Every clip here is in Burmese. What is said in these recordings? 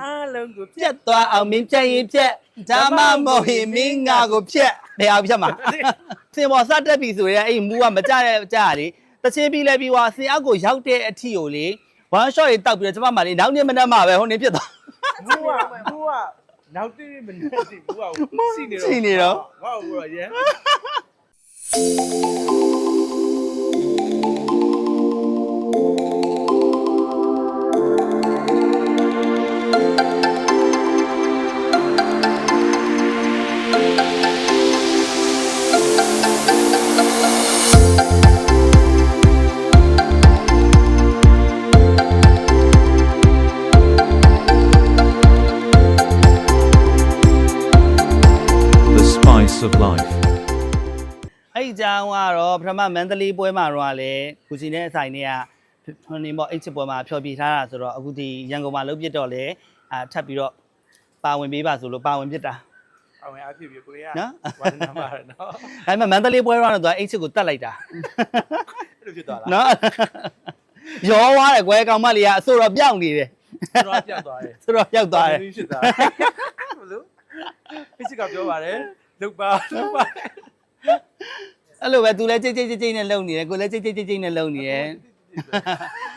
အားလုံးကိုပြက်သွားအောင်မင်းပြက်ရင်ပြက်ဒါမှမဟုတ်ရင်မင်းငါကိုဖြက်ဘယ်အောင်ဖြက်မှာစင်ပေါ်စတက်ပြီဆိုရင်အဲ့မူကမကြတဲ့ကြရလေတချင်းပြီးလဲပြီးွားစင်အောက်ကိုရောက်တဲ့အထီကိုလေ one shot တွေတောက်ပြီးတော့ကျမမလေးနောက်နေ့မနက်မှပဲဟိုနေပြက်သွားဘူးကဘူးကနောက်တိမနေတိဘူးကစီနေတော့စီနေတော့ဝါဝါရဲ of life. အဲ့ဒီအကြောင်းကတော့ပထမမန္တလေးပွဲမှာတော့လည်းကုစီနဲ့အဆိုင်တွေကဟိုနေပေါ့အိတ်ချစ်ပွဲမှာဖျော်ပြထားတာဆိုတော့အခုဒီရန်ကုန်မှာလုပ်ပြတော့လေအာထပ်ပြီးတော့ပါဝင်ပေးပါဆိုလို့ပါဝင်ပြတာအဝင်အဖြစ်ပြကိုရနော်ဝါဒနာမှာနော်ဒါပေမဲ့မန္တလေးပွဲတော့တော့သူကအိတ်ချစ်ကိုတတ်လိုက်တာအဲ့လိုဖြစ်သွားလားနော်ရောသွားတယ်ကွယ်ကောင်မလေးကအဆိုတော့ပြောင်းနေတယ်ကျွန်တော်ပြောက်သွားတယ်ဆိုတော့ရောက်သွားတယ်ဖြစ်သွားဘလို့ဖိစစ်ကပြောပါတယ် လုတ်ပါလုတ်ပါအဲ့လိုပဲသူလည်းကြိတ်ကြိတ်ကြိတ်ကြိတ်နဲ့လုံနေတယ်ကိုလည်းကြိတ်ကြိတ်ကြိတ်ကြိတ်နဲ့လုံနေတယ်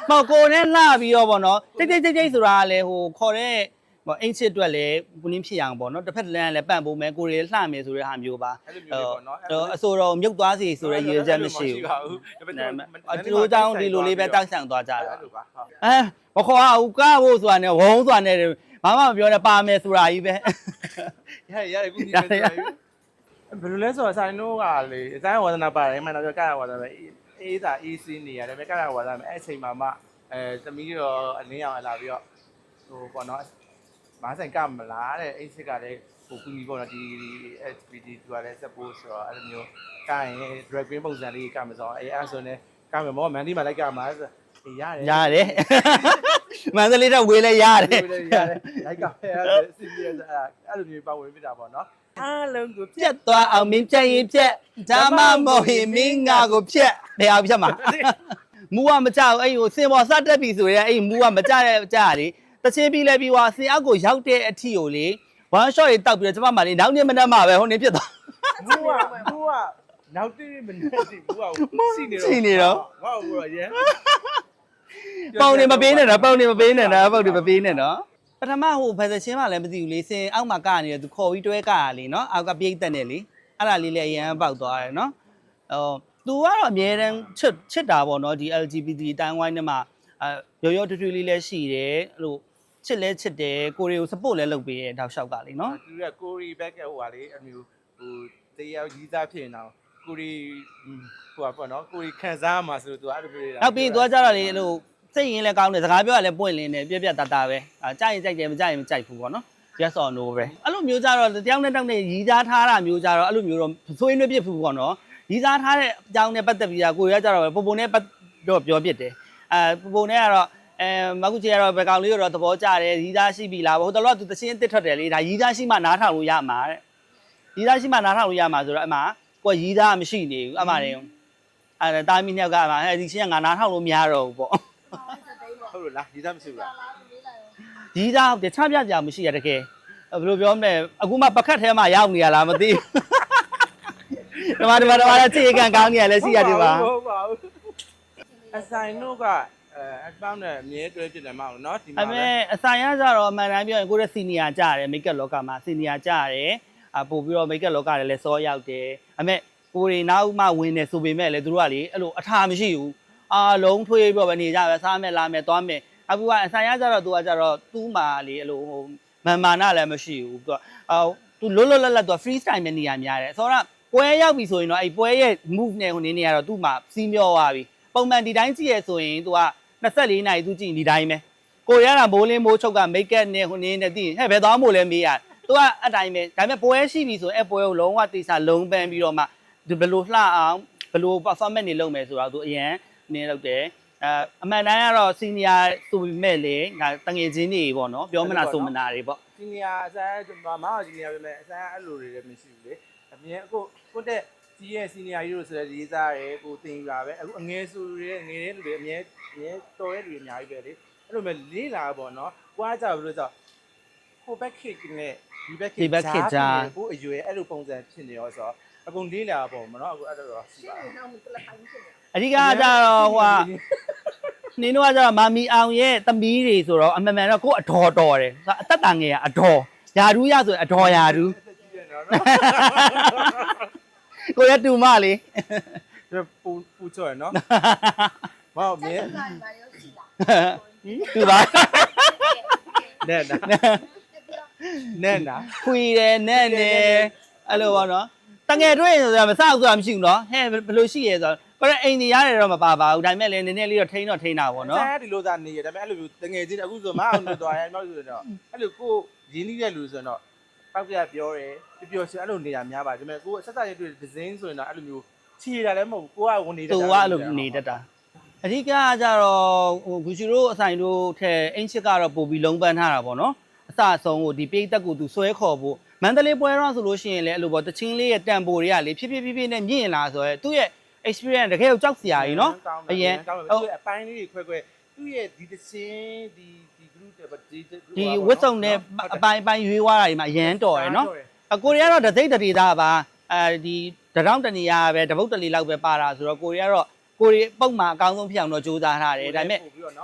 မဟုတ်ကိုနဲ့လှပြီးတော့ဗောနော်ကြိတ်ကြိတ်ကြိတ်ကြိတ်ဆိုတာကလည်းဟိုခေါ်တဲ့ဟိုအိတ်ချစ်အတွက်လည်းဘူးနင်းဖြစ်ရအောင်ဗောနော်တစ်ဖက်လမ်းကလည်းပန့်ဖို့မယ်ကိုရီလှမယ်ဆိုတဲ့ဟာမျိုးပါအဲ့လိုမျိုးပေါ့နော်တော့အဆိုတော့မြုပ်သွားစီဆိုတဲ့ရည်ရွယ်ချက်မရှိဘူးပါဘူးဒါပေမဲ့အတူတောင်းဒီလိုလေးပဲတောက်ဆောင်သွားကြတာအဲ့လိုပါဟုတ်အဲမခေါ်အောင်ကားဖို့ဆိုတာနဲ့ဝုံဆိုတာနဲ့ဘာမှမပြောနဲ့ပါမယ်ဆိုတာကြီးပဲရရရခုဒီလိုဆို ဘယ်လိုလဲဆိုတော့ဆိုင်တို့ကလေအတိုင်းဝါဒနာပါတယ်မှန်တော့ကရဝါဒနာပဲအေးသာအေးစင်းနေရတယ်ပဲကရဝါဒနာအဲ့အချိန်မှာမှအဲသမီးရောအလင်းရောင်လာပြီးတော့ဟိုပေါ့နော်မားဆိုင်ကမလားတဲ့အဲ့စစ်ကလည်းဟိုကူညီပေါ့နော်ဒီ activity သူကလည်း support ဆိုတော့အဲ့လိုမျိုးကရင် drag queen ပုံစံလေးကမစောအဲ့အဲ့ဆိုနေကမယ်မောမန်ဒီမှာလိုက်ကမှာဆိုရတယ်ရတယ်မန္တလေးတော့ဝေးလဲရတယ်ရတယ်ရတယ်လိုက်ကဖဲရတယ်စီရီယက်အဲ့လိုမျိုးပါဝင်ပြတာပေါ့နော် အားလုံးကိုပြက်သွားအောင်မင်းပြက်ရင်ပြက်ဒါမှမဟုတ်ရင်မင်းငါကိုဖြက်ဘယ်အောင်ဖြက်မှာမူကမကြောက်အဲ့ဟိုစင်ပေါ်စတက်ပြီဆိုရင်အဲ့မူကမကြတဲ့ကြရလေတချင်းပြီးလဲပြီးွားစင်အောက်ကိုရောက်တဲ့အထီကိုလေ one shot တွေတောက်ပြီးတော့ကျမမလေးနောက်နေ့မနက်မှပဲဟိုနေပြက်သွား ဘူးကဘူးကနောက်တိမနေတိဘူးကစီနေတော့စီနေတော့ဝါဝါရဲ ပုံနေမပေးနဲ့နော်ပုံနေမပေးနဲ့နော်ပုံနေမပေးနဲ့နော် ပထမဟိုဖက်စချင်းမှလည်းမသိဘူးလေစင်အောက်မှာကနေတယ်သူခေါ်ပြီးတွဲကရလေနော်အောက်ကပြိတ်တက်နေလေအဲ့ဒါလေးလည်းအရန်ပေါက်သွားတယ်နော်ဟိုသူကတော့အမြဲတမ်းချစ်ချစ်တာပေါ့နော်ဒီ LGBT အတိုင်းဝိုင်းထဲမှာအဲရောရောထွေးထွေးလေးလည်းရှိတယ်အဲ့လိုချစ်လဲချစ်တယ်ကိုရီကို support လဲလုပ်ပေးရဲ့တောက်လျှောက်ကလေနော်သူကကိုရီဘက်ကဟိုဟာလေအမျိုးဟိုတရားကြီးသားဖြစ်နေတော့ကိုရီဟိုဟာပေါ့နော်ကိုရီခံစားမှာဆိုလို့သူအဲ့လိုမျိုးနောက်ပြီးသွားကြတော့လေအဲ့လို စိတ်ရင်းလည်းကောင်းတယ်စကားပြောရလည်းပွင့်လင်းတယ်ပြက်ပြက်တတ်တာပဲအဲကြိုက်ရင်ကြိုက်တယ်မကြိုက်ရင်မကြိုက်ဘူးပေါ့နော် yes or no ပဲအဲ့လိုမျိုးကြတော့တယောက်နဲ့တောက်နဲ့ရီးစားထားတာမျိုးကြတော့အဲ့လိုမျိုးတော့ဆိုရင်လည်းပြစ်ဘူးပေါ့နော်ရီးစားထားတဲ့အကြောင်းနဲ့ပတ်သက်ပြီးတာကိုရကြတော့ပုံပုံနဲ့ပတ်တော့ပြောပြတယ်အဲပုံပုံနဲ့ကတော့အဲမကုချေကတော့ဘယ်ကောင်လေးတော့သဘောကျတယ်ရီးစားရှိပြီလားဟိုတလောကသူတချင်းအစ်စ်ထွက်တယ်လေဒါရီးစားရှိမှနားထောင်လို့ရမှာတဲ့ရီးစားရှိမှနားထောင်လို့ရမှာဆိုတော့အမှကိုရီးစားမရှိနေဘူးအမှတယ်အဲတာမီနှစ်ယောက်ကအမှအဲဒီချင်းကငါနားထောင်လို့မရတော့ဘူးပေါ့ ဟုတ်လို့လားကြီးသားမရှိဘူးလားရီးသားဟုတ်တယ်ချပြကြမရှိရတကယ်ဘယ်လိုပြောမလဲအခုမှပကတ်ထဲမှာရောက်နေရလားမသိဘူးဒီမှာဒီမှာဒီမှာခြေကန်ကောင်းနေရလဲရှိရတယ်ပါဟုတ်ပါဘူးအဆိုင်တို့ကအဲအပေါင်းနဲ့အမြဲတွဲဖြစ်တယ်မဟုတ်နော်ဒီအမှာမေအဆိုင်ရကြတော့အမှန်တမ်းပြောရင်ကိုယ့်ရဲ့စီနီယာကြရတယ်မိတ်ကပ်လောကမှာစီနီယာကြရတယ်အပို့ပြီးတော့မိတ်ကပ်လောကလည်းစောရောက်တယ်အမေကိုရီနောက်မှဝင်နေဆိုပေမဲ့လည်းသူတို့ကလေအဲ့လိုအထာမရှိဘူး အာလုံးထွေးပြီးတော့ပဲနေကြပဲစားမယ်လာမယ်သွားမယ်အခုကအဆိုင်ရကြတော့သူကကြတော့သူ့မှာလေအဲ့လိုဟိုမန်မာနာလည်းမရှိဘူးသူကအာသူလွတ်လွတ်လပ်လပ်သူက free style ပဲနေရများတယ်ဆိုတော့ပွဲရောက်ပြီဆိုရင်တော့အဲ့ပွဲရဲ့ move နဲ့ဟိုနေနေရတော့သူ့မှာစီးမျောသွားပြီပုံမှန်ဒီတိုင်းကြည့်ရဆိုရင်သူက24နာရီသူကြည့်ဒီတိုင်းပဲကိုရတာမိုးလင်းမိုးချုပ်ကမိတ်ကပ်နဲ့ဟိုနေနဲ့တည်ဟဲ့ဘယ်သွားမို့လဲမေးရသူကအတိုင်းပဲဒါပေမဲ့ပွဲရှိပြီဆိုရင်အပွဲကိုလုံးဝတေချာလုံးပန်းပြီးတော့မှဒီဘယ်လိုလှအောင်ဘယ်လို performance နေလုပ်မယ်ဆိုတော့သူအရင် နေလုပ်တယ်အဲအမှန်တမ်းကတော့ senior ဆိုပေမဲ့လေဒါတငယ်ချင်းတွေပေါ့နော်ပြောမနာဆိုမနာတွေပေါ့ဂျီနီယာအဆိုင်မမဂျီနီယာပဲအဆိုင်အဲ့လိုတွေလည်းမရှိဘူးလေအမြဲအခုကိုတက်ကြီးရဲ့စီနီယာကြီးတို့ဆိုတဲ့ရေးသားရဲကိုတင်ယူတာပဲအခုအငယ်စုတွေငယ်တဲ့လူတွေအမြဲအမြဲတော်တဲ့လူတွေအများကြီးပဲလေအဲ့လိုမဲ့လေးလာပေါ့နော်ကိုအားကြဘယ်လိုကြောင့်ကိုဘက်ခစ်နဲ့ဒီဘက်ခဒီဘက်ခေတ်ကြားကိုအရွယ်အဲ့လိုပုံစံဖြစ်နေရောဆိုတော့အကုန်လေးလာပုံမနော်အခုအဲ့လိုတော့ရှိပါဘူး အဓိကကကြတော့ဟိုဟာနင်းတို့ကကြတော့မာမီအောင်ရဲ့သမီးတွေဆိုတော့အမှန်မှန်တော့ကိုယ်အတော်တော်တယ်အသက်တန်ငယ်ကအတော်ယာဒူးရဆိုရင်အတော်ယာဒူးတက်ကြီးတယ်နော်ကိုရတူမလေးဒါပူပူချော်ရနော်မောင်မြင်တူပါနဲ့နာနဲ့နာခွေတယ်နဲ့နဲ့အဲ့လိုပေါ့နော်တငယ်တွေ့ရင်ဆိုတာမစအောင်ဆိုတာမရှိဘူးနော်ဟဲ့ဘယ်လိုရှိရဲဆိုတော့ ပရအိမ်ကြီးရတယ်တော့မပါပါဘူးဒါပေမဲ့လည်းနည်းနည်းလေးတော့ထိန်းတော့ထိန်းတာပေါ့နော်ဆန်းဒီလိုသာနေရဒါပေမဲ့အဲ့လိုမျိုးတငယ်ချင်းအခုဆိုမအောင်လို့သွားရဲနောက်ဆိုတော့အဲ့လိုကိုရင်းနှီးတဲ့လူဆိုတော့ပောက်ပြပြောတယ်ပျော်ရွှင်အဲ့လိုနေတာများပါတယ်ဒါပေမဲ့ကိုဆက်ဆက်ရတွေ့ဒီဇင်းဆိုရင်တော့အဲ့လိုမျိုးခြေတာလည်းမဟုတ်ဘူးကိုကဝင်နေတဲ့သူကအဲ့လိုနေတတ်တာအဓိကကကြတော့ဟိုဂူချီတို့အဆိုင်တို့ထဲအင်းချစ်ကတော့ပို့ပြီးလုံးပန်းထားတာပေါ့နော်အစအဆုံးကိုဒီပိတ်သက်ကိုသူဆွဲခေါ်ဖို့မန္တလေးပွဲတော့ဆိုလို့ရှိရင်လည်းအဲ့လိုပေါ့တချင်းလေးရဲ့တန်ပိုတွေကလေဖြည်းဖြည်းဖြည်းဖြည်းနဲ့မြင့်လာဆိုရဲသူ့ရဲ့ experience တကယ်ကိုကြောက်စရာကြီးနော်အရင်ကောင်းတယ်သူအပိုင်းလေးတွေခွဲခွဲသူ့ရဲ့ဒီတချင်းဒီဒီ group တွေဒီဒီဝတ်စုံနဲ့အပိုင်းပိုင်းရွေးသွားတာဒီမှာအရန်တော်ရယ်နော်အကိုရီးယားတော့တသိပ်တတိသားပါအဲဒီတရောင်းတနေရပဲတပုတ်တလီလောက်ပဲပါတာဆိုတော့ကိုရီးယားတော့ကိုရီပုံမှန်အကောင်းဆုံးဖြစ်အောင်တော့ကြိုးစားထားတယ်ဒါပေမဲ့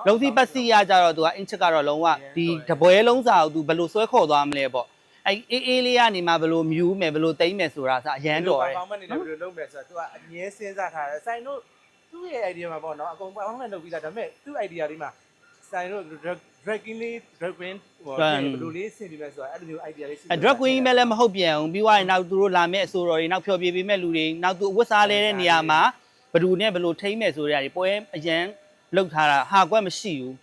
လုံးစီပတ်စီရကြတော့သူကအင်ချစ်ကတော့လုံးဝဒီတပွဲလုံးစာကိုသူဘယ်လိုဆွဲခေါ်သွားမလဲပေါ့ အဲအေးအေးလေးကနေမှဘယ်လိုမြူးမယ်ဘယ်လိုတိမ့်မယ်ဆိုတာစအရန်တော်တယ်ကောင်းမနေတယ်ဘယ်လိုလုပ်မယ်ဆိုတော့သူကအမြဲစဉ်းစားထားတယ်ဆိုင်တို့သူ့ရဲ့ idea မှာပေါ့နော်အကုန်ပေါင်းနဲ့လုပ်ပြီးသားဒါပေမဲ့သူ့ idea လေးမှာဆိုင်တို့ dragging လေး dragging ဟိုဘယ်လိုလေးဆင်ပြီးမယ်ဆိုတော့အဲ့လိုမျိုး idea လေးရှိအ drug queen ပဲလည်းမဟုတ်ပြန်ဘူးပြီးသွားရင်နောက်သူတို့လာမဲ့အဆိုတော်တွေနောက်ဖျော်ပြပေးမဲ့လူတွေနောက်သူအဝတ်စားလဲတဲ့နေရာမှာဘယ်သူနဲ့ဘယ်လိုထိမ့်မယ်ဆိုတဲ့အရာတွေပွဲအရန်လောက်ထားတာဟာကွက်မရှိဘူး